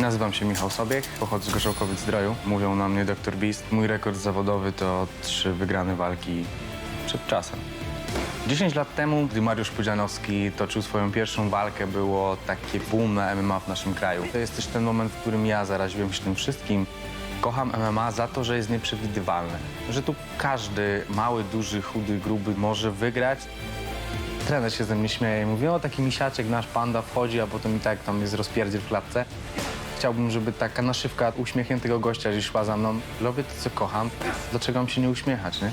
Nazywam się Michał Sobiek, pochodzę z Gorzałkowic-Zdroju. Mówią na mnie Dr. Beast. Mój rekord zawodowy to trzy wygrane walki przed czasem. 10 lat temu, gdy Mariusz Pudzianowski toczył swoją pierwszą walkę, było takie boom na MMA w naszym kraju. To jest też ten moment, w którym ja zaraziłem się tym wszystkim. Kocham MMA za to, że jest nieprzewidywalne. Że tu każdy mały, duży, chudy, gruby może wygrać. Trener się ze mnie śmieje i mówi, o taki misiaczek nasz panda wchodzi, a potem i tak tam jest rozpierdziel w klatce. Chciałbym, żeby taka naszywka uśmiechniętego gościa gdzieś szła za mną. Robię to, co kocham. Dlaczego mam się nie uśmiechać, nie?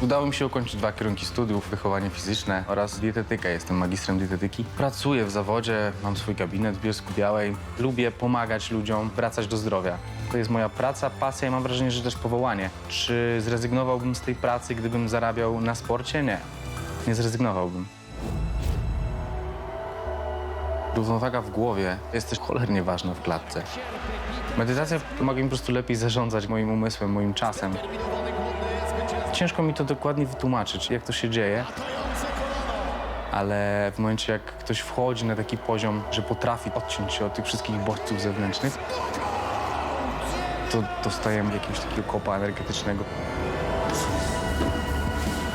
Udało mi się ukończyć dwa kierunki studiów, wychowanie fizyczne oraz dietetykę. Jestem magistrem dietetyki. Pracuję w zawodzie, mam swój gabinet w Bielsku Białej. Lubię pomagać ludziom wracać do zdrowia. To jest moja praca, pasja i mam wrażenie, że też powołanie. Czy zrezygnowałbym z tej pracy, gdybym zarabiał na sporcie? Nie. Nie zrezygnowałbym. Równowaga w głowie jest też cholernie ważna w klatce. Medytacja pomaga mi po prostu lepiej zarządzać moim umysłem, moim czasem. Ciężko mi to dokładnie wytłumaczyć, jak to się dzieje, ale w momencie, jak ktoś wchodzi na taki poziom, że potrafi odciąć się od tych wszystkich bodźców zewnętrznych, to dostajemy jakiegoś takiego kopa energetycznego.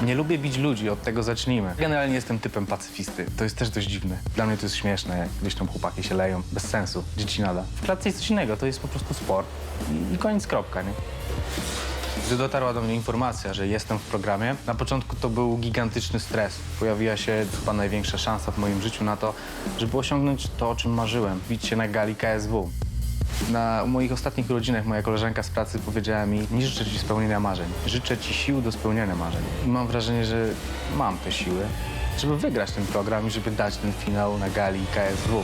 Nie lubię bić ludzi, od tego zacznijmy. Generalnie jestem typem pacyfisty. To jest też dość dziwne. Dla mnie to jest śmieszne, jak gdzieś tam chłopaki się leją. Bez sensu. Dzieci nada. W klatce jest coś innego, to jest po prostu sport. I, koniec, kropka, nie? Gdy dotarła do mnie informacja, że jestem w programie, na początku to był gigantyczny stres. Pojawiła się chyba największa szansa w moim życiu na to, żeby osiągnąć to, o czym marzyłem. Bić się na gali KSW. Na moich ostatnich urodzinach moja koleżanka z pracy powiedziała mi, nie życzę ci spełnienia marzeń, życzę ci sił do spełniania marzeń. I mam wrażenie, że mam te siły, żeby wygrać ten program i żeby dać ten finał na gali KSW.